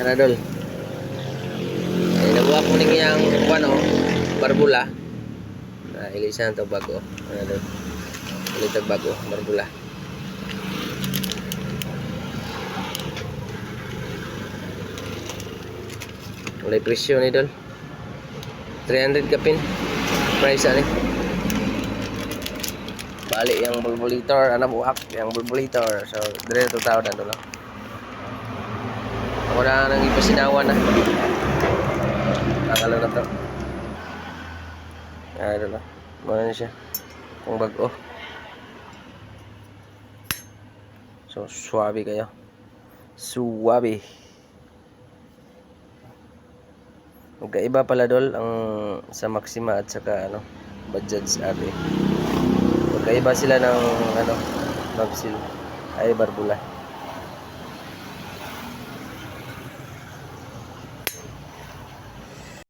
Ano dol? Ay, nabuha ko ning iyang ano, barbula. Na ilisan to bago. Ano dol? Ilitag bago, barbula. Walay presyo ni dol. 300 kapin. Price ani. Bali yung bulbulator, ano buhak, yung bulbulator. So, dire to tao na dolo. Na nang ipasinawan na. Kakalo na to. Ay, dolo. Muna na siya. Kung bago. So, suwabe kayo. Suwabe. Magkaiba pala dol ang sa Maxima at saka ano, Bajaj RA. Magkaiba sila ng ano, Babsil ay Barbula.